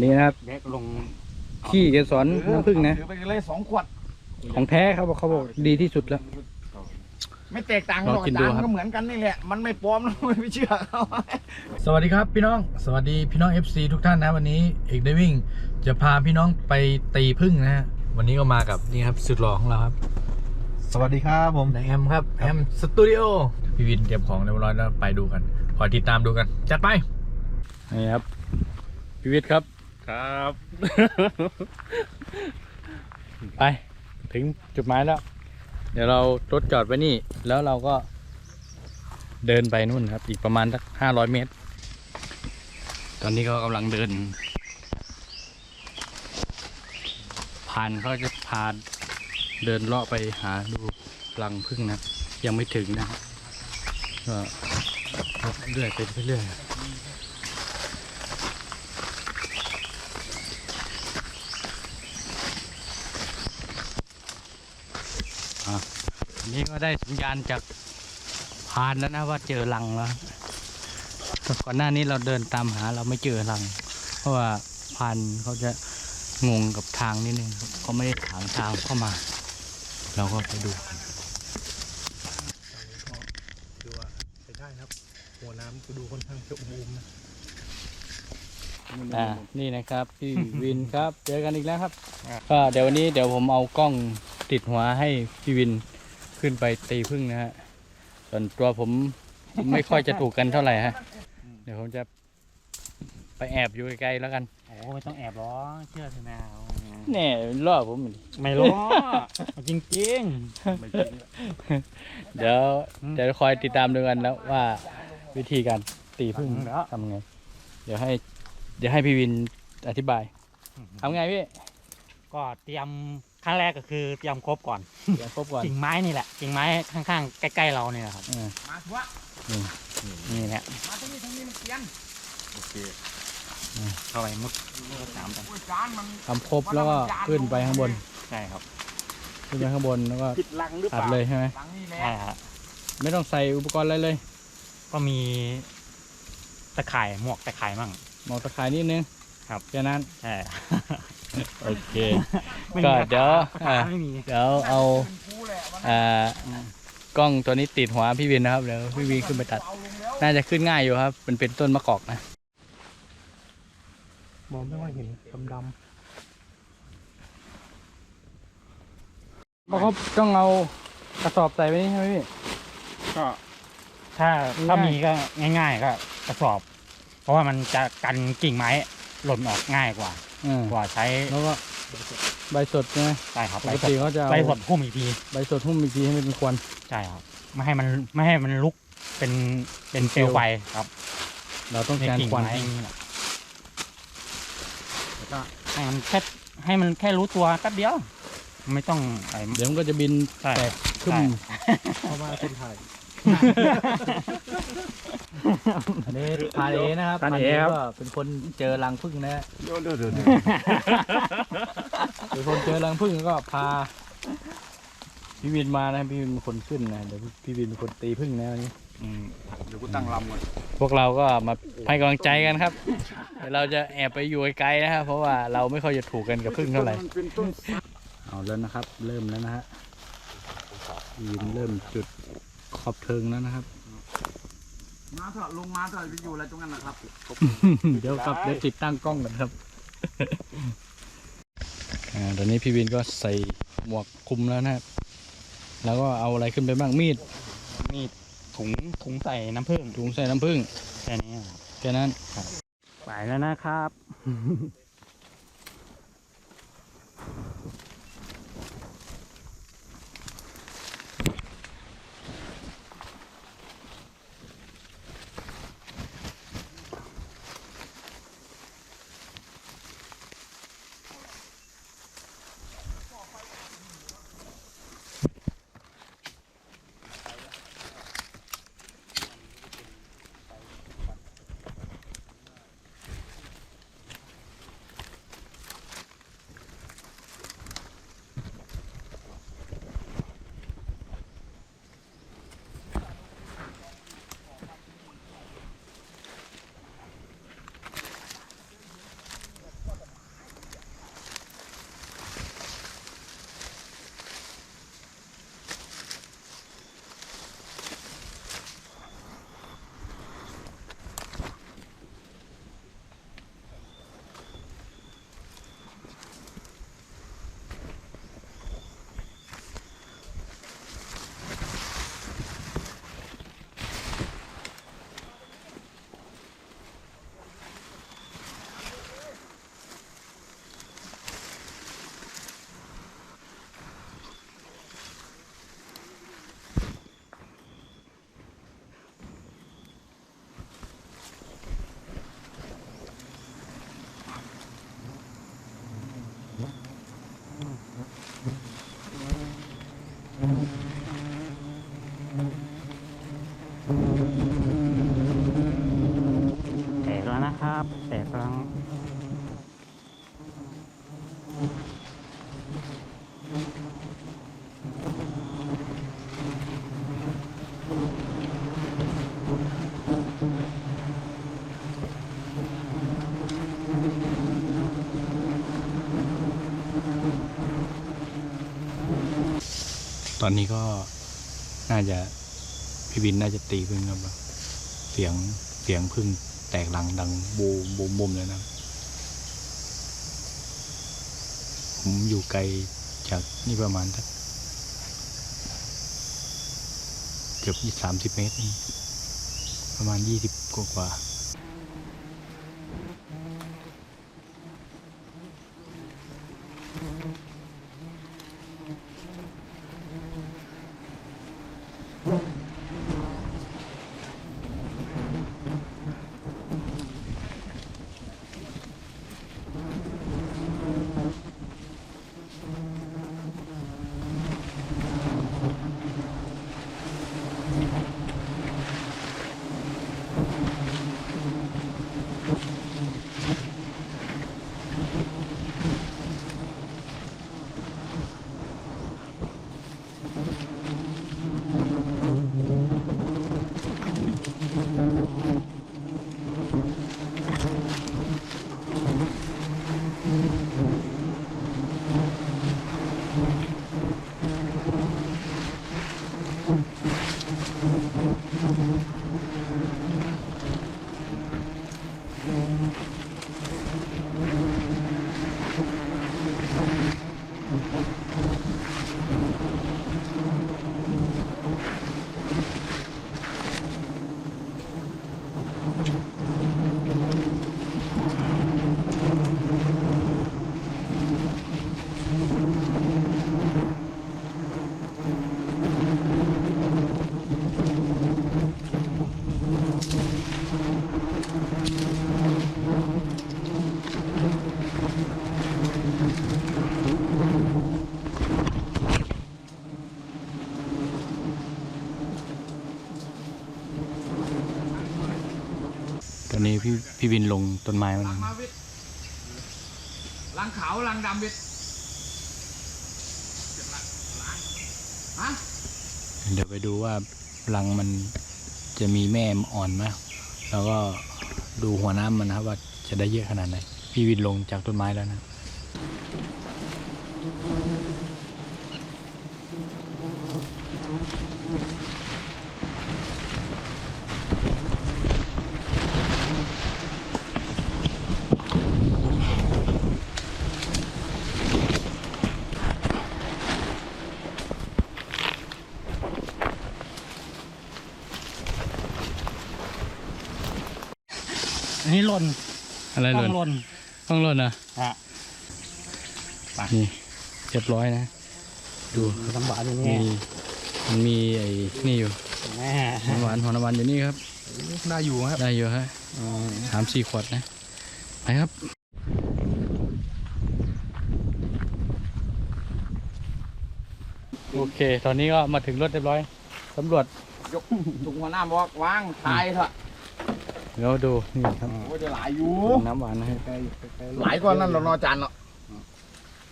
อันนี้นะครับแยกลงขี้เกสรน้ำผึ้งนะถือไปเลยสองขวด ของแท้เขาบอกเขาบอกดีที่สุดแล้ว ไม่แตกต่างกันหรอกลองกินอาดูจารย์ครับ ก็เหมือนกันนี่แหละ มันไม่ปลอมนะไม่เชื่อเขา สวัสดีครับพี่น้อง สวัสดีพี่น้อง FC ทุกท่านนะวันนี้เอกได้วิ่ง จะพาพี่น้องไปตีพึ่งนะฮะวันนี้ก็มากับนี่ครับสุดหล่อของเราครับสวัสดีครับผม นายแอมครับแอมสตูดิโอพี่วินเตรียมของเรียบร้อยแล้วไปดูกันคอยติดตามดูกัน จัดไปนี่ครับพี่วิทย์ครับ ครับ ไป ถึงจุดหมายแล้ว เดี๋ยวเรารถจอดไว้นี่ แล้วเราก็เดินไปนู่นครับ อีกประมาณสักห้าร้อยเมตร ตอนนี้ก็กำลังเดิน ผ่านเขาจะพาเดินเลาะไปหาดูรังพึ่งนะ ยังไม่ถึงนะก็เรื่อยไปเรื่อยอะอั นนี้ก็ได้สัญญาณจากพานแล้วนะว่าเจอรังแล้วแต่ก่อนหน้านี้เราเดินตามหาเราไม่เจอรัง เพราะว่าพานเขาจะงงกับทางนิดนึงครับเขาไม่ได้ถางทางเข้ามา เราก็ไปดูกันดูว่าใช้ได้ครับ หัวน้ำก็ดูค่อนข้างจะอุ้มๆนะอ่านี่นะครับพี่วินครับ เจอกันอีกแล้วครับ ก็เดี๋ยววันนี้เดี๋ยวผมเอากล้องติดหัวให้พี่วิน ขึ้นไปตีพึ่งนะฮะส่วนตัวผมไม่ค่อยจะถูกกันเท่าไหร่ฮะ เดี๋ยวผมจะไปแอบอยู่ไกลๆแล้วกันโอ้ไม่ต้องแอบหรอเชื่อเถอะนะแน่ล่อผมอีกไม่รู้จริงจริงเดี๋ยวเดี๋ยวคอยติดตามดูกันแล้วว่าวิธีการตีพึ่งทำไง เดี๋ยวให้ เดี๋ยวให้พี่วินอธิบายทำไงพี่ ก็เตรียม ขั้นแรกก็คือเตรียมครบก่อนเดี๋ยวครบก่อนกิ่งไม้นี่แหละกิ่งไม้ข้างๆใกล้ๆเราเนี่ยนะครับอ่ามาทัวะนี่แหละมาที่นี่ทางนี้มันเปลี่ยนโอเคเข้าไปมุดสามกันโอ้ยจานมันทำครบแล้วก็ขึ้นไปข้างบนใช่ครับขึ้นไปข้างบนแล้วก็ผิดลังหรือเปอัดล่าเลยใช่ไหมหลังนี่แหละใช่ครับไม่ต้องใส่อุปกรณ์อะไรเลยก็มีตะข่ายหมวกตะข่ายมั่งหมอกตะข่ายนิดนึงครับแค่นั้นใช่ โอเค ไม่ก็มีเดี๋ยวตะข่าอ่าไม่มีเดี๋ยวเอาเป็นครูแหละวันอ่ากล้องตัวนี้ติดหัวพี่วินนะครับเดี๋ยวพี่วินขึ้นไปตัดเอาลงแล้วน่าจะขึ้นง่ายอยู่ครับ มันเป็นต้นมะกอกนะ มองไม่ว่าเห็นดำเพราะเขาต้องเอากระสอบใส่ไว้นี่ใช่ไหมพี่ ก็ถ้าถ้าง่ายมีก็ง่าย ๆ ก็กระสอบ เพราะว่ามันจะกันกิ่งไม้หล่นออกง่ายกว่า อืมกว่าใช้แล้วก็ใบสดใช่ไหมใช่ครับปใบกสติดเขาจะเอาใบสดพุ่มอีกทีใบสดหุ้มอีกทีให้มันเป็นควัน ใช่ครับไม่ให้มันไม่ให้มันลุกเป็นเป็นเปลวไฟครับเราต้องในการกิ่งควัน ไม้นี่แหละแล้วก็ให้มันแค่ให้มันแค่รู้ตัวแป๊บเดียว ไม่ต้องอะไร เดี๋ยวมันก็จะบินใช่ แตกขึ้นใช่ๆเพราะว่าคนถ่าย อันนี้พานเอนะครับพานเอพครับก็เป็นคนเจอรังผึ้งนะฮะเดี๋ยวเดี๋ยวเดี๋ยวเป็นคนเจอรังผึ้งก็พาพี่วินมานะพี่วินเป็นคนขึ้นนะเดี๋ยวพี่วินเป็นคนตีผึ้งนะวันนี้ อืมเดี๋ยวกูตั้งลำก่อนพวกเราก็มาให้กำลังใจกันครับเดี๋ยวเราจะแอบไปอยู่ไกลๆนะครับเพราะว่าเราไม่ค่อยจะถูกกันกับผึ้งเท่าไหร่ มันเป็นต้น เอาแล้วนะครับ เริ่มแล้วนะฮะพี่วินเริ่มจุด ขอบเทิงแล้วนะครับ มาเถอะลงมาเถอะไปอยู่อะไรตรงนั้นนะครับ เดี๋ยวครับเดี๋ยวติดตั้งกล้องกันครับอ่าตอนนี้พี่วินก็ใส่หมวกคลุมแล้วนะครับ แล้วก็เอาอะไรขึ้นไปบ้างมีดมีดถุงถุงใส่น้ำผึ้งถุงใส่น้ำผึ้งแค่นี้ครับแค่นั้น ไปแล้วนะครับ บแตกรังตอนนี้ก็น่าจะพี่บินน่าจะตีพึ่งครับเสียงเสียงพึ่ง แตกลังดังบูมบูมบูมเลยนะ ผมอยู่ไกลจากนี่ประมาณสักเกือบสามสิบเมตร ประมาณยี่สิบกว่า พี่พี่บินลงต้นไม้มาลัแล้งวมาวิทย์ลังขาวลังดำวิทย์ฮะเดี๋ยวไปดูว่ารังมันจะมีแม่อ่อนไหมแล้วก็ดูหัวน้ำมันนะครับว่าจะได้เยอะขนาดไหน พี่วินลงจากต้นไม้แล้วนะ หล่นอะไรหต้ล่อนงหล่นต้องหล่นนะฮะนี่เรียบร้อยนะ ดูลำบากอยู่มีนี่มันมีไอ้นี่อยู่แม่น้ำหวานหัวน้ำหวานอยู่นี่ครับ ได้อยู่ครับ ได้เยอะฮะสามสี่ขวดนะไปครับโอเค ตอนนี้ก็มาถึงรถเรียบร้อยสำรวจยกถุงหัวหน้าบอกวางทายเถอะ เดี๋ยวดูนี่ครับโอ้ยจะหลายอยู่น้ำหวานนะฮะหลายกว่านั้นเรานอจานเนาะ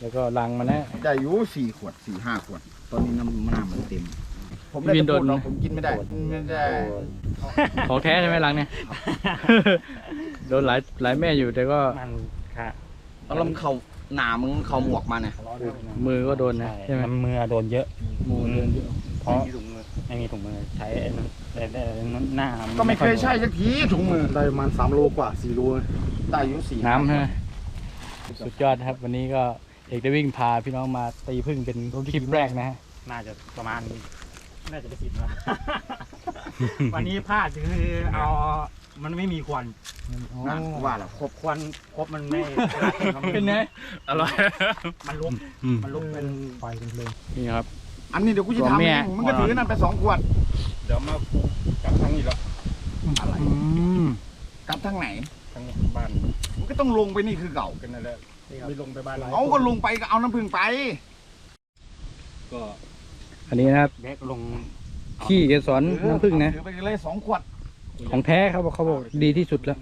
แล้วก็รังมันนะได้อยู่สี่ขวดสี่ห้าขวด ตอนนี้น้ำมะนาวมันเต็ม ผมได้พี่วินแต่โดพูนดเนาะผมกินไม่ได้ไม่ได้ของแท้ใช่ไหมรังเนี่ยโดนหลายหลายแม่อยู่แต่ก็มันค่ะเอาลำเขาหนามึงเขาหมวกมาเนี่ยมือก็โดนนะใช่ไหมมันมือโดนเยอะมือโดนเยอะเพราะไม่มีถุงมือใช้ไอ้นั่นแต่แต่หน้าก็ไม่เคยใช่สักทีถุงมือได้ประมาณสามโลกว่าสี่โลได้อยู่สี่น้ำฮะสุดยอดครับ วันนี้ก็เอกได้วิ่งพาพี่น้องมาตีพึ่งเป็นคลิปแรกนะฮะน่าจะประมาณน่าจะได้สิบนะวันนี้พลาดคือเอามันไม่มีควันนั่นว่าแล้วครบควันครบมันไม่เป็นไงอร่อยมันลุกอืมมันลุกเป็นไฟเป็นเพลิงนี่ครับ อันนี้เดี๋ยวกูจะตัวทำแม่เองมึงก็ถือนั่นไปสองขวด เดี๋ยวมาคูกับทั้งนี้แล้วอะไรอืมกลับทางไหนทั้งบ้านมึงก็ต้องลงไปนี่คือเก่ากันนั่นแหละไม่ลงไปบ้านเราเอาก็ลงไปก็เอาน้ำผึ้งไป ก็อันนี้นะครับเด็กลงขี้เกสรน้ำพึ่งนะถือไปเลยสองขวด ของแท้เขาบอกเขาบอกดีที่สุดแล้ว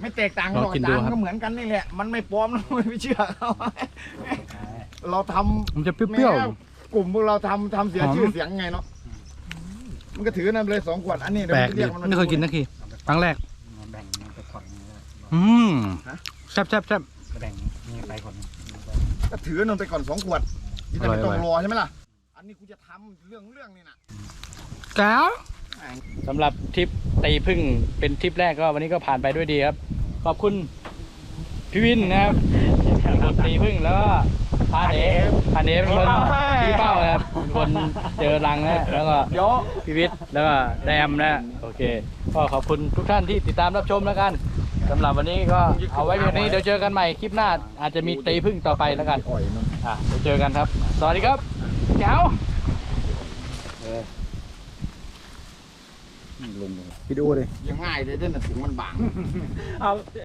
ไม่แตกต่างกันหรอกลองกินอาดูจารย์ครับก็เหมือนกันนี่แหละ มันไม่ปลอมนะไม่เชื่อเขาเราทำมันจะเปรี้ยวแม้ กลุ่มพวกเราทำทำเสียหอม ชื่อเสียงไงเนาะมันก็ถือนั่นเลยสองขวดอันนี้ๆเดี๋ยแปวลกมันดีเรียกมันไม่เคยกินนะคีครั้งแรก มาแบ่งมันไปขอนอืมแซ่บแซ่บแซ่บแบ่งนี่ไปขอนก็ถือนั่นไปก่อนสองขวดที่จะไม่ต้องอร่อย รอใช่ไหมล่ะอันนี้กูจะทำเรื่องเรื่องนี่นะ แก้ว สำหรับทริปตีพึ่งเป็นทริปแรกก็วันนี้ก็ผ่านไปด้วยดีครับ ขอบคุณพี่วินนะครับเป็นคนตีพึ่งแล้วก็ พาเดฟพาเดฟเป็นคนชี้เป้านะครับเป็นคนเจอรังนะแล้วก็เดี๋ยวพี่วิทย์แล้วก็แดมนะโอเค ก็ขอบคุณทุกท่านที่ติดตามรับชมแล้วกันสำหรับวันนี้ก็เอาไว้เพียงนี้เดี๋ยวเจอกันใหม่คลิปหน้า อาจจะมีตีพึ่งต่อไปแล้วกันอ่อยมันอะเดี๋ยวเจอกันครับ สวัสดีครับแก้ววิดีโอเลยยังง่ายเลยเด่นถึงมันบางเอา